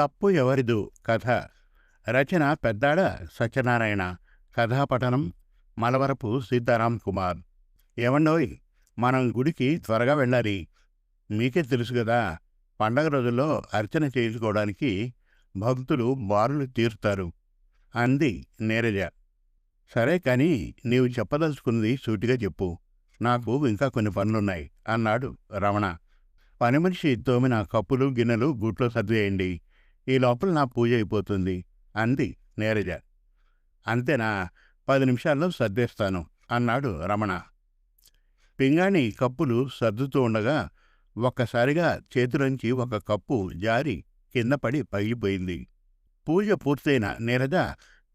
తప్పు ఎవరిదు? కథ. రచన పెద్దాడ సత్యనారాయణ. కథాపఠనం మలవరపు సీతారాం కుమార్. ఏమండోయ్ మనం గుడికి త్వరగా వెళ్ళాలి. మీకే తెలుసు కదా పండగ రోజుల్లో అర్చన చేయించుకోవడానికి భక్తులు బారులు తీరుతారు అంది నీరజ. సరే కానీ నీవు చెప్పదలుచుకున్నది సూటిగా చెప్పు. నాకు ఇంకా కొన్ని పనులున్నాయి అన్నాడు రమణ. పని మనిషి తోమిన కప్పులు గిన్నెలు గుట్లో సర్దేయండి. ఈ లోపల నా పూజ అయిపోతుంది అంది నీరజ. అంతేనా? పది నిమిషాల్లో సర్దేస్తాను అన్నాడు రమణ. పింగాణి కప్పులు సర్దుతూ ఉండగా ఒక్కసారిగా చేతిలోంచి ఒక కప్పు జారి కింద పడి పగిలిపోయింది. పూజ పూర్తయిన నీరజ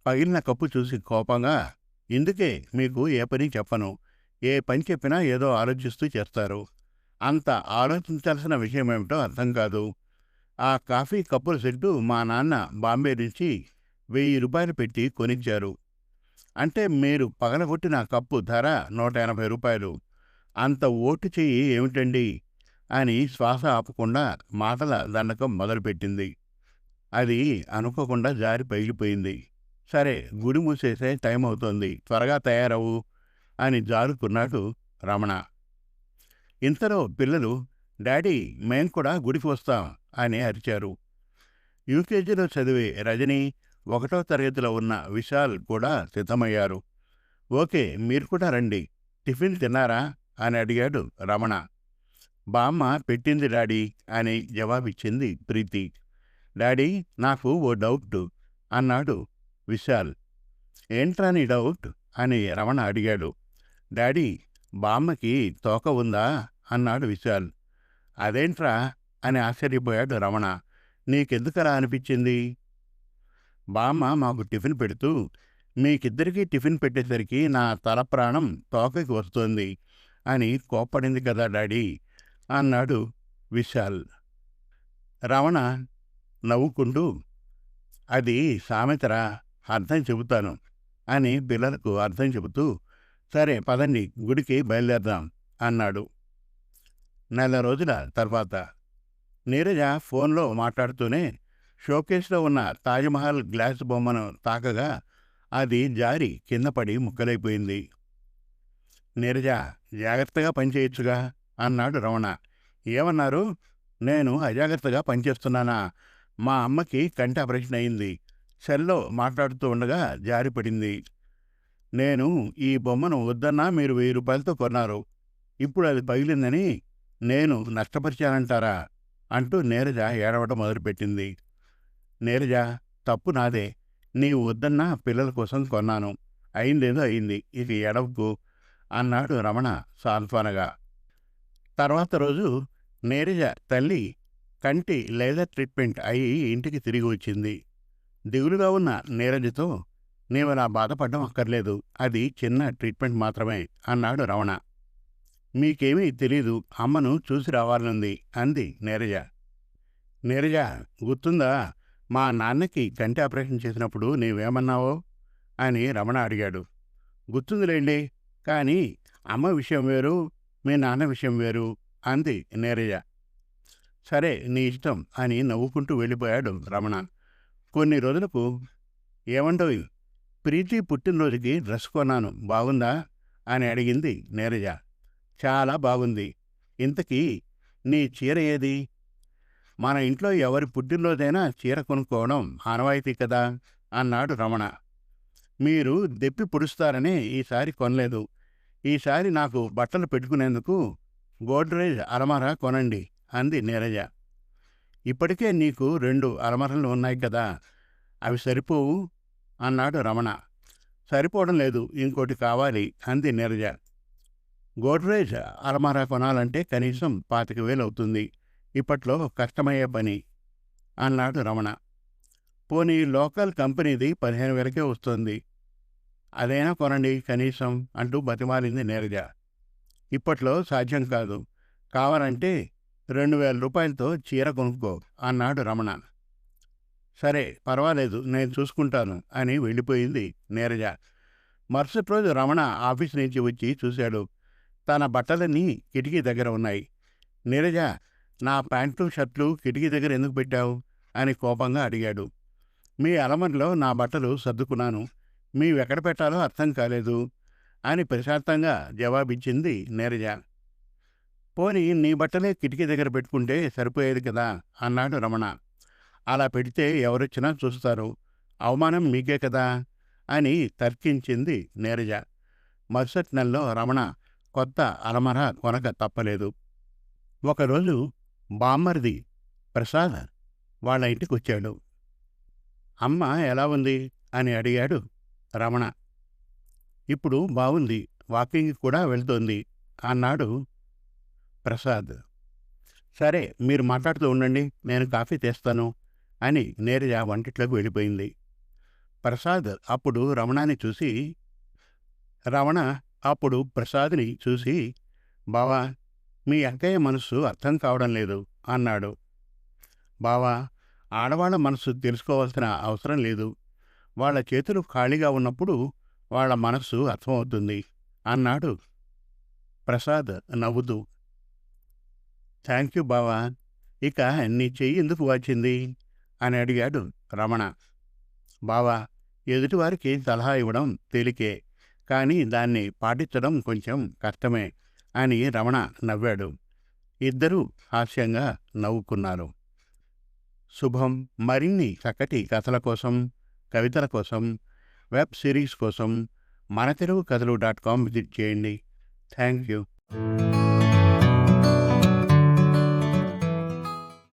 పగిలిన కప్పు చూసి కోపంగా ఇందుకే మీకు ఏ పని చెప్పను. ఏ పని చెప్పినా ఏదో ఆలోచిస్తూ చేస్తారు. అంత ఆలోచించాల్సిన విషయమేమిటో అర్థం కాదు. ఆ కాఫీ కప్పుల సెట్టు మా నాన్న బాంబే నుంచి వెయ్యి రూపాయలు పెట్టి కొనిచ్చారు. అంటే మీరు పగలగొట్టిన కప్పు ధర నూట ఎనభై రూపాయలు. అంత ఓటు చెయ్యి ఏమిటండి? అని శ్వాస ఆపకుండా మాటల దండకం మొదలుపెట్టింది. అది అనుకోకుండా జారి పగిలిపోయింది. సరే గుడి మూసేసే టైం అవుతోంది. త్వరగా తయారవు అని జారుకున్నాడు రమణ. ఇంతలో పిల్లలు డాడీ మేం కూడా గుడికి వస్తాం అని అరిచారు. యూకేజీలో చదివే రజని ఒకటో తరగతిలో ఉన్న విశాల్ కూడా సిద్ధమయ్యారు. ఓకే మీరు కూడా రండి. టిఫిన్ తిన్నారా? అని అడిగాడు రమణ. బామ్మ పెట్టింది డాడీ అని జవాబిచ్చింది ప్రీతి. డాడీ నాకు ఓ డౌట్ అన్నాడు విశాల్. ఏంట్రా నీ డౌట్? అని రమణ అడిగాడు. డాడీ బామ్మకి తోక ఉందా? అన్నాడు విశాల్. అదేంట్రా? అని ఆశ్చర్యపోయాడు రమణ. నీకెందుకలా అనిపించింది? బామ్మ మాకు టిఫిన్ పెడుతూ మీకిద్దరికీ టిఫిన్ పెట్టేసరికి నా తల ప్రాణం తోకకి వస్తోంది అని కోప్పడింది కదా డాడీ? అన్నాడు విశాల్. రమణ నవ్వుకుంటూ అది సామెతరా అర్థం చెబుతాను అని పిల్లలకు అర్థం చెబుతూ సరే పదండి గుడికి బయలుదేరదాం అన్నాడు. నెల రోజుల తర్వాత నీరజ ఫోన్లో మాట్లాడుతూనే షోకేస్లో ఉన్న తాజ్మహల్ గ్లాస్ బొమ్మను తాకగా అది జారి కింద పడి ముక్కలైపోయింది. నీరజ జాగ్రత్తగా పనిచేయొచ్చుగా అన్నాడు రమణ. ఏమన్నారు? నేను అజాగ్రత్తగా పనిచేస్తున్నానా మా అమ్మకి కంటి ఆపరేషన్ అయింది. సెల్లో మాట్లాడుతూ ఉండగా జారిపడింది నేను ఈ బొమ్మను వద్దన్నా మీరు వెయ్యి రూపాయలతో కొన్నారు. ఇప్పుడు అది పగిలిందని నేను నష్టపరిచానంటారా? అంటూ నీరజ ఏడవడం మొదలుపెట్టింది. నీరజ తప్పు నాదే. నీవు వద్దన్నా పిల్లల కోసం కొన్నాను. అయిందేదో అయింది. ఇది ఎడవకు అన్నాడు రమణ సాంత్వనగా. తర్వాత రోజు నీరజ తల్లి కంటి లేజర్ ట్రీట్మెంట్ అయి ఇంటికి తిరిగి వచ్చింది. దిగులుగా ఉన్న నీరజతో నీవు నా బాధపడడం అక్కర్లేదు. అది చిన్న ట్రీట్మెంట్ మాత్రమే అన్నాడు రమణ. మీకేమీ తెలీదు అమ్మను చూసి రావాలనుంది అంది నీరజ. నీరజ గుర్తుందా? మా నాన్నకి కంటి ఆపరేషన్ చేసినప్పుడు నీవేమన్నావో? అని రమణ అడిగాడు. గుర్తుందిలేండి కానీ అమ్మ విషయం వేరు మీ నాన్న విషయం వేరు అంది నీరజ. సరే నీ ఇష్టం అని నవ్వుకుంటూ వెళ్ళిపోయాడు రమణ. కొన్ని రోజులకు ఏమండోయ్ ప్రీతి పుట్టినరోజుకి డ్రెస్ కొన్నాను బాగుందా? అని అడిగింది నీరజ. చాలా బాగుంది. ఇంతకీ నీ చీర ఏది? మన ఇంట్లో ఎవరి పుట్టినరోజైనా చీర కొనుక్కోవడం ఆనవాయితీ కదా? అన్నాడు రమణ. మీరు దెప్పి పొడుస్తారని ఈసారి కొనలేదు. ఈసారి నాకు బట్టలు పెట్టుకునేందుకు గోడ్రేజ్ అలమార కొనండి అంది నీరజ. ఇప్పటికే నీకు రెండు అలమరలు ఉన్నాయి కదా? అవి సరిపోవు? అన్నాడు రమణ. సరిపోవడం లేదు. ఇంకోటి కావాలి అంది నీరజ. గోడ్రేజ్ అలమారా కొనాలంటే కనీసం పాతిక వేలు అవుతుంది. ఇప్పట్లో కష్టమయ్యే పని అన్నాడు రమణ. పోనీ లోకల్ కంపెనీది పదిహేను వేలకే వస్తుంది. అదైనా కొనండి కనీసం అంటూ బతిమాలింది నీరజ. ఇప్పట్లో సాధ్యం కాదు. కావాలంటే రెండు వేల రూపాయలతో చీర కొనుక్కో అన్నాడు రమణ. సరే పర్వాలేదు నేను చూసుకుంటాను అని వెళ్ళిపోయింది నీరజ. మరుసటి రోజు రమణ ఆఫీస్ నుంచి వచ్చి చూశాడు. తన బట్టలన్నీ కిటికీ దగ్గర ఉన్నాయి. నీరజ నా ప్యాంట్లు షర్ట్లు కిటికీ దగ్గర ఎందుకు పెట్టావు? అని కోపంగా అడిగాడు. మీ అలమరిలో నా బట్టలు సర్దుకున్నాను. మీవెక్కడ పెట్టాలో అర్థం కాలేదు అని ప్రశాంతంగా జవాబిచ్చింది నీరజ. పోని నీ బట్టలే కిటికీ దగ్గర పెట్టుకుంటే సరిపోయేది కదా? అన్నాడు రమణ. అలా పెడితే ఎవరొచ్చినా చూస్తారు. అవమానం మీకే కదా? అని తర్కించింది నీరజ. మరుసటి నెలలో రమణ కొత్త అలమర కొనక తప్పలేదు. ఒకరోజు బామ్మర్ది ప్రసాద్ వాళ్ళ ఇంటికి వచ్చాడు అమ్మ ఎలా ఉంది? అని అడిగాడు రమణ. ఇప్పుడు బాగుంది వాకింగ్ కూడా వెళ్తోంది అన్నాడు ప్రసాద్. సరే మీరు మాట్లాడుతూ ఉండండి నేను కాఫీ తెస్తాను అని నేరుగా వంటిట్లోకి వెళ్ళిపోయింది. ప్రసాద్ అప్పుడు రమణాన్ని చూసి రమణ అప్పుడు ప్రసాద్ని చూసి బావా మీ అక్కయ్య మనసు అర్థం కావడం లేదు అన్నాడు. బావా ఆడవాళ్ళ మనసు తెలుసుకోవాల్సిన అవసరం లేదు. వాళ్ళ చేతులు ఖాళీగా ఉన్నప్పుడు వాళ్ళ మనస్సు అర్థమవుతుంది అన్నాడు. ప్రసాద్ నవ్వుతూ థ్యాంక్ యూ బావా ఇక నీ చెయ్యి ఎందుకు వచ్చింది అని అడిగాడు రమణ. బావా ఎదుటివారికి సలహా ఇవ్వడం తేలికే. కానీ దాన్ని పాటించడం కొంచెం కష్టమే అని రమణ నవ్వాడు. ఇద్దరూ హాస్యంగా నవ్వుకున్నారు. శుభం మరిన్ని చక్కటి కథల కోసం కవితల కోసం వెబ్ సిరీస్ కోసం మన తెలుగు కథలు డాట్ కామ్ విజిట్ చేయండి. Thank you